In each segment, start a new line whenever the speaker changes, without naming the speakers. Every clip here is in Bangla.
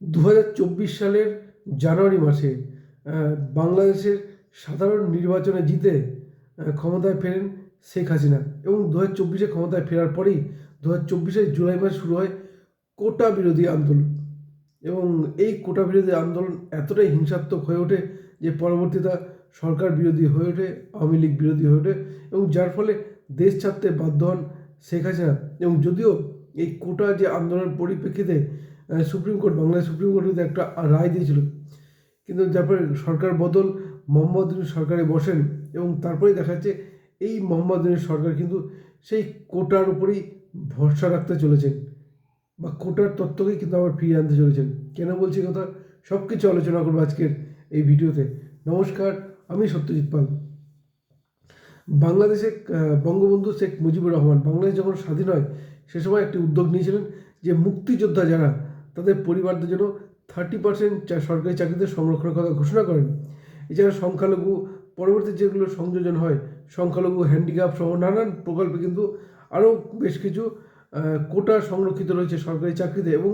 দু হাজার চব্বিশ সালের জানুয়ারি মাসে বাংলাদেশের সাধারণ নির্বাচনে জিতে ক্ষমতায় ফেরেন শেখ হাসিনা এবং দু হাজার চব্বিশে ক্ষমতায় ফেরার পরেই দু হাজার চব্বিশে জুলাই মাসে শুরু হয় কোটা বিরোধী আন্দোলন। এবং এই কোটা বিরোধী আন্দোলন এতটাই হিংসাত্মক হয়ে ওঠে যে পরবর্তীতে সরকার বিরোধী হয়ে ওঠে, আওয়ামী লীগ বিরোধী হয়ে ওঠে এবং যার ফলে দেশ ছাড়তে বাধ্য হন শেখ হাসিনা। এবং যদিও এই কোটা যে আন্দোলনের পরিপ্রেক্ষিতে supreme court, Bangladesh supreme court কিন্তু একটা রায় দিয়েছিল। কিন্তু তারপরে সরকার বদল, মোহাম্মদ সরকারে বসেন এবং তারপরেই দেখা যাচ্ছে এই মোহাম্মদ সরকার কিন্তু সেই কোটার উপরেই ভরসা রাখতে চলেছেন বা কোটার তত্ত্বকেই কিন্তু আবার ফিরিয়ে আনতে চলেছেন। কেন বলছি কথা? সব কিছু আলোচনা করব আজকের এই ভিডিওতে। নমস্কার, আমি সত্যজিৎ পাল। বাংলাদেশে বঙ্গবন্ধু শেখ মুজিবুর রহমান বাংলাদেশ যখন স্বাধীন হয়, সে সময় একটি উদ্যোগ নিয়েছিলেন যে মুক্তিযোদ্ধা যারা তাদের পরিবারদের জন্য থার্টি পার্সেন্ট সরকারি চাকরিতে সংরক্ষণের কথা ঘোষণা করেন। এছাড়া সংখ্যালঘু পরবর্তী যেগুলো সংযোজন হয়, সংখ্যালঘু হ্যান্ডিক্যাপ সহ নানান প্রকল্পে কিন্তু আরও বেশ কিছু কোটা সংরক্ষিত রয়েছে সরকারি চাকরিতে এবং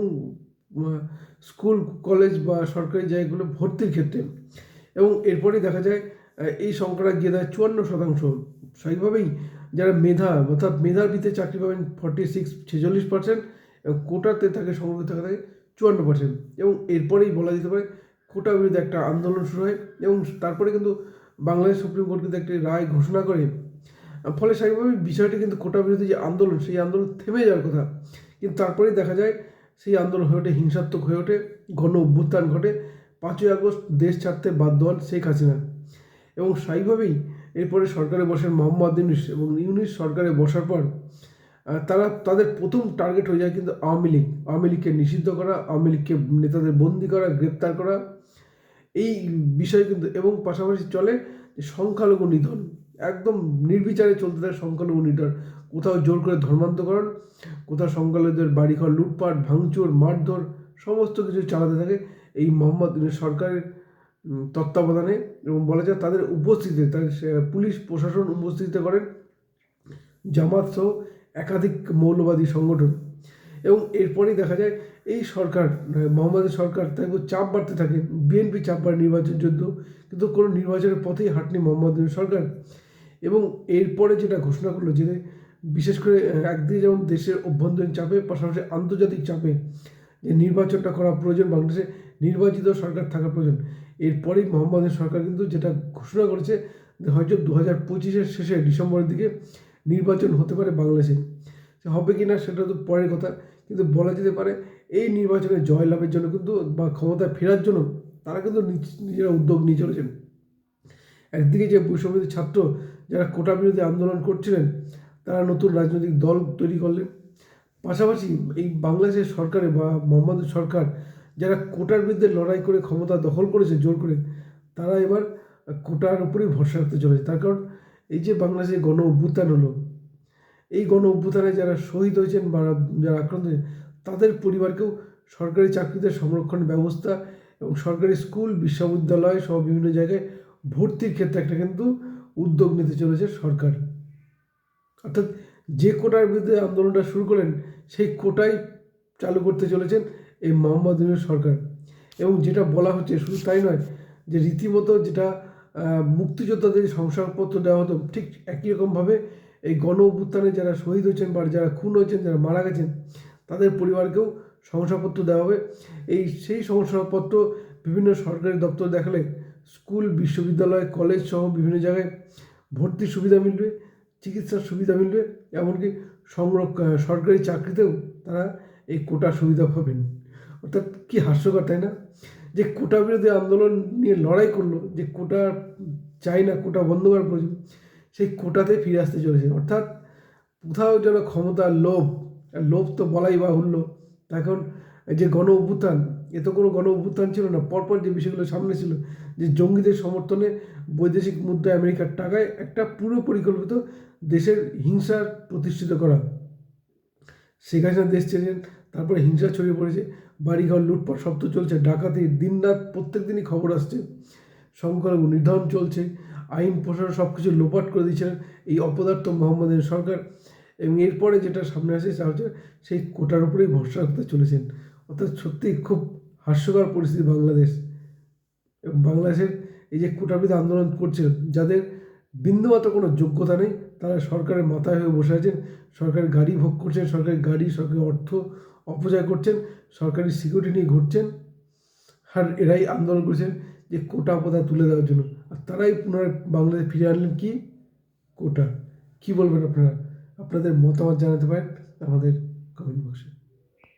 স্কুল, কলেজ বা সরকারি জায়গাগুলো ভর্তির ক্ষেত্রে। এবং এরপরেই দেখা যায় এই সংখ্যাটা গিয়ে দেয় চুয়ান্ন শতাংশ। স্বাভাবিকভাবেই যারা মেধা অর্থাৎ ভিত্তিতে চাকরি পাবেন ফর্টি সিক্স ছেচল্লিশ পার্সেন্ট এবং কোটাতে থাকে সংরক্ষিত থাকা থাকে চুয়ান্ন পার্সেন্ট এবং এরপরেই বলা যেতে পারে কোটা বিরুদ্ধে একটা আন্দোলন শুরু হয় এবং তারপরে কিন্তু বাংলাদেশ সুপ্রিম কোর্ট কিন্তু একটি রায় ঘোষণা করে। ফলে স্বাভাবিকভাবেই বিষয়টি কিন্তু কোটা বিরোধী যে আন্দোলন, সেই আন্দোলন থেমে যাওয়ার কথা। কিন্তু তারপরেই দেখা যায় সেই আন্দোলন হয়ে ওঠে, হিংসাত্মক হয়ে ওঠে গণ অভ্যুত্থান ঘটে। পাঁচই আগস্ট দেশ ছাড়তে বাধ্য হন শেখ হাসিনা। এবং স্বাভাবিকভাবেই এরপরে সরকারে বসেন মোহাম্মদ ইউনুস এবং ইউনুস সরকারে বসার পর তারা তাদের প্রথম টার্গেট হয়ে যায় কিন্তু আওয়ামী লীগ। আওয়ামী লীগকে নিষিদ্ধ করা, আওয়ামী লীগকে নেতাদের বন্দি করা, গ্রেপ্তার করা, এই বিষয় কিন্তু এবং পাশাপাশি চলে সংখ্যালঘু নিধন। একদম নির্বিচারে চলতে থাকে সংখ্যালঘু নিধন। কোথাও জোর করে ধর্মান্তকরণ কোথাও সংখ্যালঘুদের বাড়িঘর লুটপাট, ভাঙচুর, মারধর, সমস্ত কিছু চালাতে থাকে এই মোহাম্মদ সরকারের তত্ত্বাবধানে এবং বলা যায় তাদের উপস্থিতিতে তাদের পুলিশ, প্রশাসন উপস্থিতিতে করেন। জামাত সহ একাধিক মৌলবাদী সংগঠন। এবং এরপরেই দেখা যায়, এই সরকার মোহাম্মদের সরকার তাই চাপ বাড়তে থাকে। বিএনপি চাপ বাড়ে নির্বাচন যুদ্ধ, কিন্তু কোনো নির্বাচনের পথেই হাঁটনি মোহাম্মদ সরকার। এবং এরপরে যেটা ঘোষণা করল যে, বিশেষ করে একদিকে যেমন দেশের অভ্যন্তরীণ চাপে, পাশাপাশি আন্তর্জাতিক চাপে যে নির্বাচনটা করা প্রয়োজন, বাংলাদেশে নির্বাচিত সরকার থাকা প্রয়োজন। এরপরেই মোহাম্মদের সরকার কিন্তু যেটা ঘোষণা করেছে হয়তো দু হাজার পঁচিশের শেষে ডিসেম্বরের দিকে নির্বাচন হতে পারে বাংলাদেশে। হবে কি না সেটা তো পরের কথা। কিন্তু বলা যেতে পারে, এই নির্বাচনে জয়লাভের জন্য কিন্তু বা ক্ষমতায় ফেরার জন্য তারা কিন্তু নিজ- নিজেরা উদ্যোগ নিয়ে চলেছেন। একদিকে যে বৈষম্যবিরোধী ছাত্র যারা কোটা বিরোধী আন্দোলন করছিলেন, তারা নতুন রাজনৈতিক দল তৈরি করলেন। পাশাপাশি এই বাংলাদেশের সরকারে বা মোহাম্মদ সরকার যারা কোটার বিরুদ্ধে লড়াই করে ক্ষমতা দখল করেছে জোর করে, তারা এবার কোটার উপরেই ভরসা রাখতে চলেছে। তার কারণ এই যে বাংলাদেশে গণ অভ্যুত্থান হলো, এই গণ অভ্যুত্থানে যারা শহীদ হয়েছেন বা যারা আক্রান্ত হয়েছেন, তাদের পরিবারকেও সরকারি চাকরিতে সংরক্ষণ ব্যবস্থা এবং সরকারি স্কুল, বিশ্ববিদ্যালয় সহ বিভিন্ন জায়গায় ভর্তির ক্ষেত্রে একটা কিন্তু উদ্যোগ নিতে চলেছে সরকার। অর্থাৎ যে কোটার বিরুদ্ধে আন্দোলনটা শুরু করলেন, সেই কোটাই চালু করতে চলেছেন এই মোহাম্মদ সরকার। এবং যেটা বলা হচ্ছে শুধু তাই নয়, যে রীতিমতো যেটা মুক্তিযোদ্ধাদের শংসাপত্র দেওয়া হতো। ঠিক একই রকমভাবে এই গণ অভ্যুত্থানে যারা শহীদ হয়েছেন বা যারা খুন হয়েছেন, যারা মারা গেছেন, তাদের পরিবারকেও শংসাপত্র দেওয়া হবে। এই সেই শংসাপত্র বিভিন্ন সরকারি দপ্তর দেখালে স্কুল, বিশ্ববিদ্যালয়, কলেজ সহ বিভিন্ন জায়গায় ভর্তির সুবিধা মিলবে, চিকিৎসার সুবিধা মিলবে, এমনকি সংরক্ষ, সরকারি চাকরিতেও তারা এই কোটা সুবিধা পাবেন। অর্থাৎ কি হাস্যকর, তাই না? যে কোটা বিরোধী আন্দোলন নিয়ে লড়াই করল, যে কোটা চাই না, কোটা বন্ধ করার প্রয়োজন, সেই কোটাতে ফিরে আসতে চলেছে। অর্থাৎ কোথাও যেন ক্ষমতার লোভ, আর লোভ তো বলাই বাহুল্য। এখন যে গণ অভ্যুত্থান, এ তো কোনো গণ অভ্যুত্থান ছিল না। পরপর যে বিষয়গুলো সামনে ছিল, যে জঙ্গিদের সমর্থনে বৈদেশিক মুদ্রা আমেরিকার টাকায় একটা পুরো পরিকল্পিত দেশের হিংসার প্রতিষ্ঠিত করা। শেখ হাসিনা দেশ ছেড়েছেন তারপরে হিংসা ছড়িয়ে পড়েছে। বাড়িঘর লুটপাট শব্দ চলছে। ডাকাতি দিনরাত প্রত্যেক দিনই খবর আসছে। সংখ্যালঘু নিধন চলছে। আইন প্রশাসন সব কিছু লোপাট করে দিয়েছিলেন এই অপদার্থ মোহাম্মদের সরকার এবং এরপরে যেটা সামনে আসে সেটা হচ্ছে সেই কোটার উপরেই ভরসা রাখতে চলেছেন। অর্থাৎ সত্যিই খুব হাস্যকর পরিস্থিতি বাংলাদেশ। এবং বাংলাদেশের এই যে কোটাবিদ আন্দোলন করছেন যাদের বিন্দুমাত্র কোনো যোগ্যতা নেই, তারা সরকারের মাথায় হয়ে বসে আছেন। সরকারের গাড়ি ভোগ করছেন, সরকারের গাড়ি সরকারি অর্থ অপচয় করছেন, সরকারি সিকিউরিটি নিয়ে ঘুরছেন, আর এরাই আন্দোলন করছেন যে কোটা পোতা তুলে দেওয়ার জন্য। আর তারাই পুনরায় বাংলাদেশে ফিরে আনলেন কি? কোটা। কি বলবেন আপনারা? আপনাদের মতামত জানাতে পারেন আমাদের কমেন্ট বক্সে